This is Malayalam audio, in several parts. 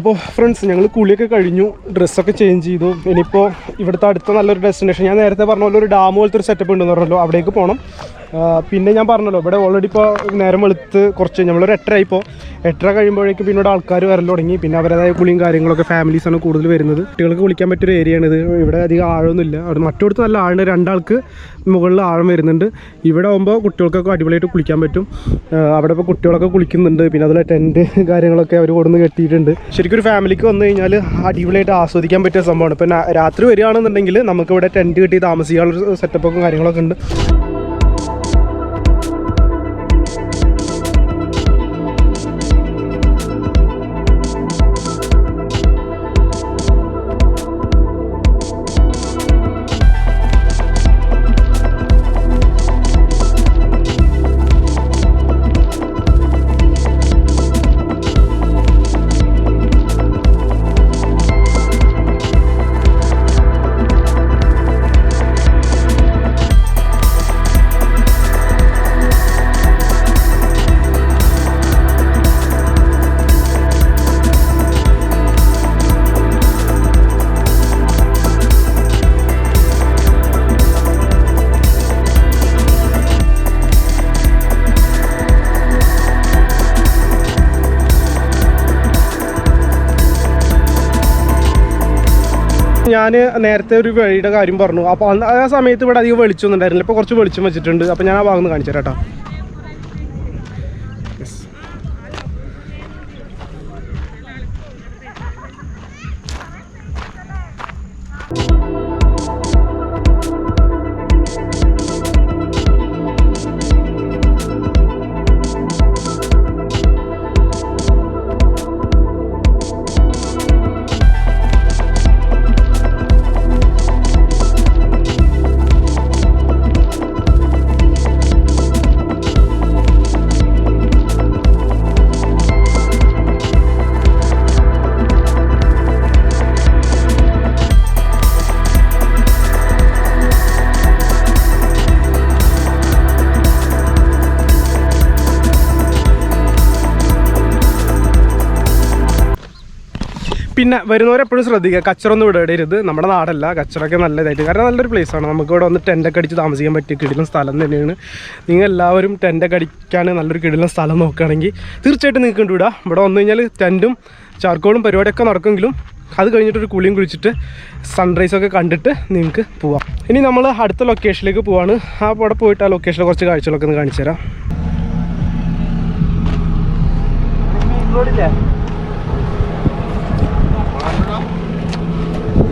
അപ്പോൾ ഫ്രണ്ട്സ് ഞങ്ങൾ കുളിയൊക്കെ കഴിഞ്ഞു. ഡ്രസ്സൊക്കെ ചേഞ്ച് ചെയ്തു. ഇനിയിപ്പോൾ ഇവിടുത്തെ അടുത്ത നല്ലൊരു ഡെസ്റ്റിനേഷൻ ഞാൻ നേരത്തെ പറഞ്ഞ പോലെ ഒരു ഡാം പോലത്തെ ഒരു സെറ്റപ്പ് ഉണ്ടെന്ന് പറഞ്ഞല്ലോ. അവിടേക്ക് പോകണം പിന്നെ ഞാൻ പറഞ്ഞല്ലോ ഇവിടെ ഓൾറെഡി ഇപ്പോൾ നേരം വെളുത്ത് കുറച്ച് നമ്മളൊരു എട്ടര ആയിപ്പോൾ എട്ടര കഴിയുമ്പോഴേക്കും പിന്നെ ഇവിടെ ആൾക്കാർ വരൽ തുടങ്ങി. പിന്നെ അവരുടേതായ കുളിയും കാര്യങ്ങളൊക്കെ ഫാമിലീസാണ് കൂടുതൽ വരുന്നത്. കുട്ടികൾക്ക് കുളിക്കാൻ പറ്റിയൊരു ഏരിയയാണ് ഇത്. ഇവിടെ അധികം ആഴമൊന്നുമില്ല. അവിടെ മറ്റോടത്ത് നല്ല ആഴം രണ്ടാൾക്ക് മുകളിൽ ആഴം വരുന്നുണ്ട്. ഇവിടെ ആകുമ്പോൾ കുട്ടികൾക്കൊക്കെ അടിപൊളിയായിട്ട് കുളിക്കാൻ പറ്റും. അവിടെ ഇപ്പോൾ കുട്ടികളൊക്കെ കുളിക്കുന്നുണ്ട്. പിന്നെ അതുപോലെ ടെന്റ് കാര്യങ്ങളൊക്കെ അവർ കൊടുന്ന് കെട്ടിയിട്ടുണ്ട്. ശരിക്കും ഒരു ഫാമിലിക്ക് വന്നു കഴിഞ്ഞാൽ അടിപൊളിയായിട്ട് ആസ്വദിക്കാൻ പറ്റിയ സംഭവമാണ്. ഇപ്പം രാത്രി വരികയാണെന്നുണ്ടെങ്കിൽ നമുക്ക് ഇവിടെ ടെന്റ് കെട്ടി താമസിക്കാനുള്ള സെറ്റപ്പൊക്കെ കാര്യങ്ങളൊക്കെ ഉണ്ട്. ഞാൻ നേരത്തെ ഒരു വഴിയുടെ കാര്യം പറഞ്ഞു. അപ്പോൾ ആ സമയത്ത് ഇവിടെ അധികം വെളിച്ചൊന്നും ഉണ്ടായിരുന്നില്ല. ഇപ്പോൾ കുറച്ച് വെളിച്ചം വെച്ചിട്ടുണ്ട്. അപ്പോൾ ഞാൻ ആ ഭാഗം കാണിച്ചു തരാം കേട്ടോ. പിന്നെ വരുന്നവരെപ്പോഴും ശ്രദ്ധിക്കുക. കച്ചറൊന്നും വിടരുത് നമ്മുടെ നാടല്ല. കച്ചറൊക്കെ നല്ലതായിട്ട് കാരണം നല്ലൊരു പ്ലേസ് ആണ്. നമുക്ക് ഇവിടെ വന്ന് ടെന്റൊക്കെ അടിച്ച് താമസിക്കാൻ പറ്റിയ കിടിലൻ സ്ഥലം തന്നെയാണ്. നിങ്ങൾ എല്ലാവരും ടെന്റൊക്കെ അടിക്കാൻ നല്ലൊരു കിടിലൻ സ്ഥലം നോക്കുകയാണെങ്കിൽ തീർച്ചയായിട്ടും നിങ്ങൾക്ക് കണ്ടുവിടാം ഇവിടെ വന്നു കഴിഞ്ഞാൽ ടെന്റും ചാർക്കോളും പരിപാടിയൊക്കെ നടക്കുമെങ്കിലും അത് കഴിഞ്ഞിട്ടൊരു കുളിയും കുളിച്ചിട്ട് സൺറൈസൊക്കെ കണ്ടിട്ട് നിങ്ങൾക്ക് പോവാം. ഇനി നമ്മൾ അടുത്ത ലൊക്കേഷനിലേക്ക് പോവാണ്. ആ അവിടെ പോയിട്ട് ആ ലൊക്കേഷനിൽ കുറച്ച് കാഴ്ചകളൊക്കെ ഒന്ന് കാണിച്ചു തരാം.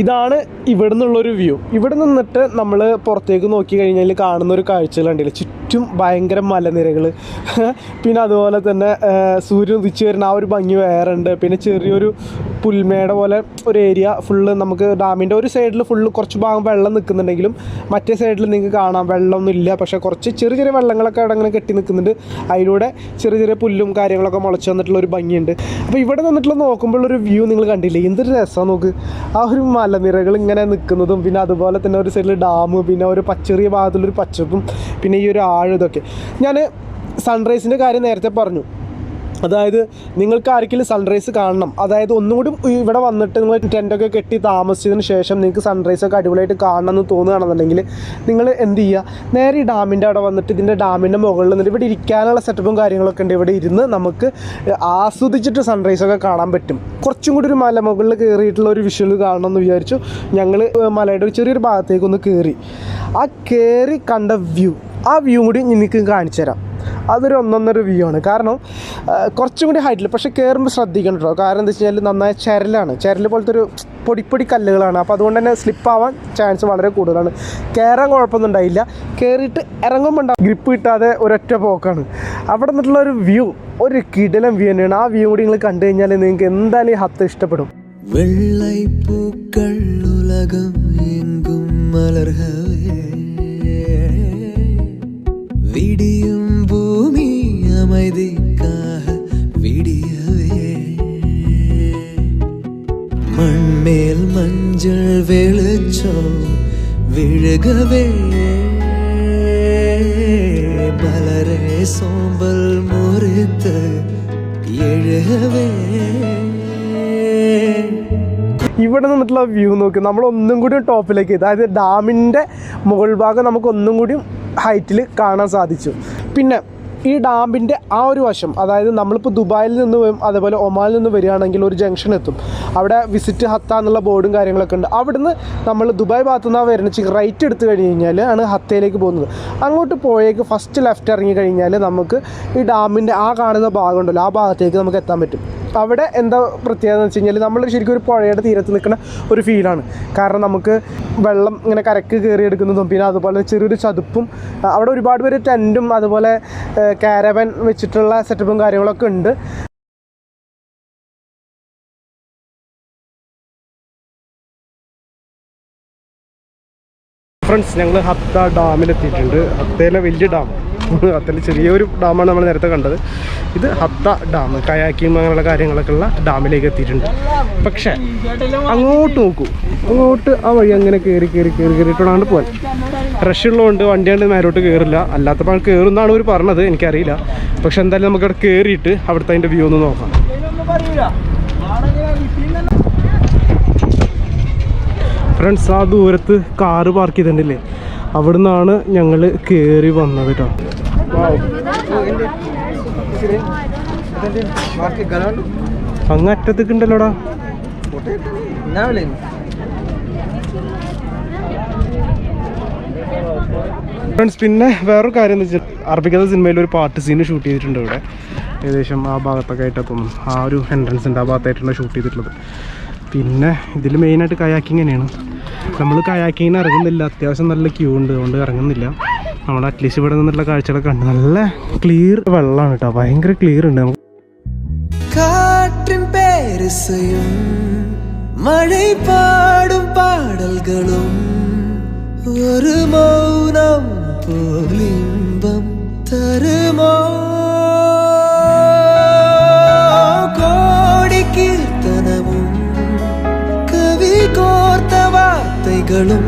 ഇതാണ് ഇവിടെ നിന്നുള്ളൊരു വ്യൂ. ഇവിടെ നിന്നിട്ട് നമ്മൾ പുറത്തേക്ക് നോക്കി കഴിഞ്ഞാൽ കാണുന്ന ഒരു കാഴ്ചകൾ കണ്ടില്ല? ചുറ്റും ഭയങ്കര മലനിരകൾ പിന്നെ അതുപോലെ തന്നെ സൂര്യൻ ഉദിച്ച് വരുന്ന ആ ഒരു ഭംഗി വേറെ ഉണ്ട് പിന്നെ ചെറിയൊരു പുൽമേട പോലെ ഒരു ഏരിയ ഫുള്ള് നമുക്ക് ഡാമിന്റെ ഒരു സൈഡിൽ ഫുള്ള് കുറച്ച് ഭാഗം വെള്ളം നിൽക്കുന്നുണ്ടെങ്കിലും മറ്റേ സൈഡിൽ നിങ്ങൾക്ക് കാണാം. വെള്ളമൊന്നും ഇല്ല. പക്ഷേ കുറച്ച് ചെറിയ ചെറിയ വെള്ളങ്ങളൊക്കെ അവിടെ അങ്ങനെ കെട്ടി നിൽക്കുന്നുണ്ട് അതിലൂടെ ചെറിയ ചെറിയ പുല്ലും കാര്യങ്ങളൊക്കെ മുളച്ച് വന്നിട്ടുള്ള ഒരു ഭംഗിയുണ്ട്. അപ്പോൾ ഇവിടെ നിന്നിട്ടുള്ള നോക്കുമ്പോൾ ഒരു വ്യൂ നിങ്ങൾ കണ്ടില്ലേ? എന്തൊരു രസമാണ് നോക്ക്. ആ ഒരു മലനിരകൾ ഇങ്ങനെ നിൽക്കുന്നതും പിന്നെ അതുപോലെ തന്നെ ഒരു സൈഡിൽ ഡാം പിന്നെ ഒരു പച്ചെറിയ ഭാഗത്തുള്ളൊരു പച്ചപ്പും പിന്നെ ഈ ഒരു ആഴം ഇതൊക്കെ. ഞാൻ സൺറൈസിന്റെ കാര്യം നേരത്തെ പറഞ്ഞു. അതായത് നിങ്ങൾക്ക് ആർക്കെങ്കിലും സൺറൈസ് കാണണം. അതായത് ഒന്നും കൂടി ഇവിടെ വന്നിട്ട് നിങ്ങൾ ടെന്റൊക്കെ കെട്ടി താമസിച്ചതിന് ശേഷം നിങ്ങൾക്ക് സൺറൈസ് ഒക്കെ അടിപൊളിയായിട്ട് കാണണം എന്ന് തോന്നുകയാണെന്നുണ്ടെങ്കിൽ നിങ്ങൾ എന്ത് ചെയ്യുക? നേരെ ഈ ഡാമിന്റെ അവിടെ വന്നിട്ട് ഇതിന്റെ ഡാമിന്റെ മുകളിൽ നിന്നിട്ട് ഇവിടെ ഇരിക്കാനുള്ള സെറ്റപ്പും കാര്യങ്ങളൊക്കെ ഉണ്ട്. ഇവിടെ ഇരുന്ന് നമുക്ക് ആസ്വദിച്ചിട്ട് സൺറൈസൊക്കെ കാണാൻ പറ്റും. കുറച്ചും കൂടി ഒരു മല മുകളിൽ കയറിയിട്ടുള്ള ഒരു വിഷ്വൽ കാണണം എന്ന് വിചാരിച്ചു ഞങ്ങൾ മലയുടെ ചെറിയൊരു ഭാഗത്തേക്ക് ഒന്ന് കയറി. ആ കയറി കണ്ട വ്യൂ ആ വ്യൂ കൂടി നിങ്ങൾക്ക് കാണിച്ചു തരാം. അതൊരു ഒന്നൊന്നര വ്യൂ ആണ്. കാരണം കുറച്ചും കൂടി ഹൈറ്റിൽ പക്ഷേ കയറുമ്പോൾ ശ്രദ്ധിക്കണം കേട്ടോ കാരണം എന്താ വെച്ച് കഴിഞ്ഞാൽ നന്നായ ചരലാണ്. ചരൽ പോലത്തെ ഒരു പൊടിപ്പൊടി കല്ലുകളാണ്. അപ്പോൾ അതുകൊണ്ട് തന്നെ സ്ലിപ്പാവാൻ ചാൻസ് വളരെ കൂടുതലാണ്. കയറാൻ കുഴപ്പമൊന്നും ഉണ്ടായില്ല. കയറിയിട്ട് ഇറങ്ങുമ്പോൾ ഗ്രിപ്പ് കിട്ടാതെ ഒരൊറ്റ പോക്കാണ്. അവിടെ നിന്നുള്ള ഒരു വ്യൂ ഒരു കിടലം വ്യൂ തന്നെയാണ്. ആ വ്യൂ കൂടി നിങ്ങൾ കണ്ടു കഴിഞ്ഞാൽ നിങ്ങൾക്ക് എന്തായാലും ഈ ഹത്ത് ഇഷ്ടപ്പെടും. വെള്ളൈപ്പൂക്കൾ ഉലകം എങ്കും മലർഹവേ. விடியும் பூமி அமைதிக்காக விடியவே மண்மேல் மஞ்சள் வெளிச்சம் விழுகவே மலரே சோம்பல் முறித்து எழுகவே ഇവിടെ നിന്നിട്ടുള്ള വ്യൂ നോക്ക് നമ്മൾ ഒന്നും കൂടി ടോപ്പിലേക്ക് അതായത് ഡാമിൻ്റെ മുകൾ ഭാഗം നമുക്ക് ഒന്നും കൂടി ഹൈറ്റിൽ കാണാൻ സാധിച്ചു. പിന്നെ ഈ ഡാമിന്റെ ആ ഒരു വശം അതായത് നമ്മളിപ്പോൾ ദുബായിൽ നിന്ന് വരും അതേപോലെ ഒമാനിൽ നിന്ന് വരികയാണെങ്കിൽ ഒരു ജംഗ്ഷൻ എത്തും. അവിടെ വിസിറ്റ് ഹത്ത എന്നുള്ള ബോർഡും കാര്യങ്ങളൊക്കെ ഉണ്ട്. അവിടുന്ന് നമ്മൾ ദുബായ് ഭാഗത്തു നിന്നാണ് വരുന്നത്. റൈറ്റ് എടുത്തു കഴിഞ്ഞ് കഴിഞ്ഞാൽ ആണ് ഹത്തയിലേക്ക് പോകുന്നത്. അങ്ങോട്ട് പോയേക്ക് ഫസ്റ്റ് ലെഫ്റ്റ് ഇറങ്ങി കഴിഞ്ഞാൽ നമുക്ക് ഈ ഡാമിന്റെ ആ കാണുന്ന ഭാഗമുണ്ടല്ലോ ആ ഭാഗത്തേക്ക് നമുക്ക് എത്താൻ പറ്റും. അവിടെ എന്താ പ്രത്യേകത എന്ന് വെച്ച് കഴിഞ്ഞാൽ നമ്മൾ ശരിക്കും ഒരു പുഴയുടെ തീരത്ത് നിൽക്കുന്ന ഒരു ഫീലാണ് കാരണം നമുക്ക് വെള്ളം ഇങ്ങനെ കരക്ക് കയറി എടുക്കുന്നതും പിന്നെ അതുപോലെ ചെറിയൊരു ചതുപ്പും അവിടെ ഒരുപാട് പേര് ടെന്റും അതുപോലെ കാരവൻ വെച്ചിട്ടുള്ള സെറ്റപ്പും കാര്യങ്ങളൊക്കെ ഉണ്ട്. ഫ്രണ്ട്സ് ഞങ്ങൾ ഹത്ത ഡാമിലെത്തിയിട്ടുണ്ട്. ഹത്തയിലെ വലിയ ഡാം. ഹത്തയിൽ ചെറിയൊരു ഡാമാണ് നമ്മൾ നേരത്തെ കണ്ടത്. ഇത് ഹത്ത ഡാം കയാക്കിയും അങ്ങനെയുള്ള കാര്യങ്ങളൊക്കെ ഉള്ള ഡാമിലേക്ക് എത്തിയിട്ടുണ്ട്. പക്ഷേ അങ്ങോട്ട് നോക്കൂ. അങ്ങോട്ട് ആ വഴി അങ്ങനെ കയറി കയറി കയറി കയറിയിട്ടാണ് പോകാൻ റഷ് ഉള്ളതുകൊണ്ട് വണ്ടിയാണ്ട് നേരോട്ട് കയറില്ല അല്ലാത്തപ്പോൾ കയറുന്നാണ് അവർ പറഞ്ഞത്. എനിക്കറിയില്ല. പക്ഷെ എന്തായാലും നമുക്ക് നമുക്കവിടെ കയറിയിട്ട് അവിടുത്തെ അതിന്റെ വ്യൂ ഒന്ന് നോക്കാം. ഫ്രണ്ട്സ് ആ ദൂരത്ത് കാറ് പാർക്ക് ചെയ്തിട്ടുണ്ടല്ലേ? അവിടെ നിന്നാണ് ഞങ്ങൾ കയറി വന്നത് കേട്ടോ അങ്ങ് അറ്റത്തേക്ക് ഫ്രണ്ട്സ് പിന്നെ വേറൊരു കാര്യം എന്ന് വെച്ചാൽ അർപ്പിക്കാത്ത സിനിമയിൽ ഒരു പാട്ട് സീന് ഷൂട്ട് ചെയ്തിട്ടുണ്ട് ഇവിടെ. ഏകദേശം ആ ഭാഗത്തൊക്കെ ആയിട്ടാണ് ആ ഒരു എൻട്രൻസ് ഉണ്ട് ആ ഭാഗത്തായിട്ടാണ് ഷൂട്ട് ചെയ്തിട്ടുള്ളത്. പിന്നെ ഇതിൽ മെയിനായിട്ട് കയാക്കിങ് തന്നെയാണ്. നമ്മൾ കയാക്കിങ്ങിന് ഇറങ്ങുന്നില്ല. അത്യാവശ്യം നല്ല ക്യൂ ഉണ്ട്. അതുകൊണ്ട് ഇറങ്ങുന്നില്ല. നമ്മൾ അറ്റ്ലീസ്റ്റ് ഇവിടെ നിന്നിട്ടുള്ള കാഴ്ചകളൊക്കെ കണ്ട് നല്ല ക്ലിയർ വെള്ളമാണ് കേട്ടോ ഭയങ്കര ക്ലിയർ ഉണ്ട് കാറ്റും പേരസയും മഴை പാടും പാടലുകളും ഒരു മൗനം പോലിമ്പം തരുമോ കോടി കീർത്തനവും കവി കോർത്ത വാർത്തകളും